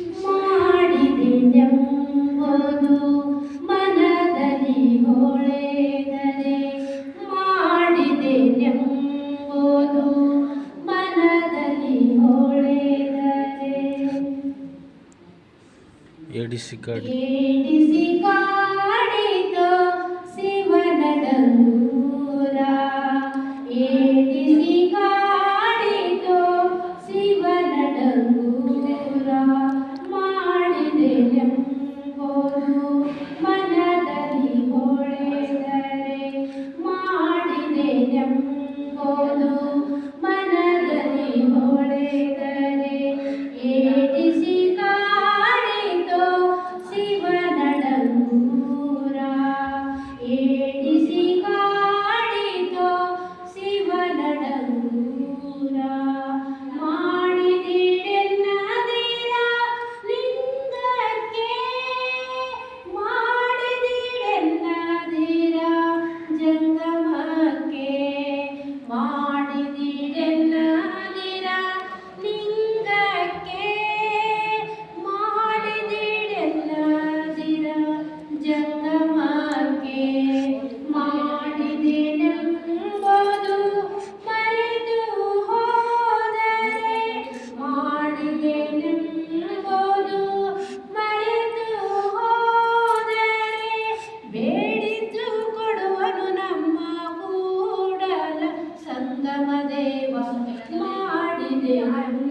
ಮಾಡಿದೆನೆಂಬುದು ಮನದಲ್ಲಿ ಹೊಳೆದರೆ. ಮಾಡಿದೆನೆಂಬುದು ಮನದಲ್ಲಿ ಹೊಳೆದರೆ. ಎಡಿಸಿ ಕಾಡಿ ಎಡಿಸಿ ಕಾಡಿತು 电他也不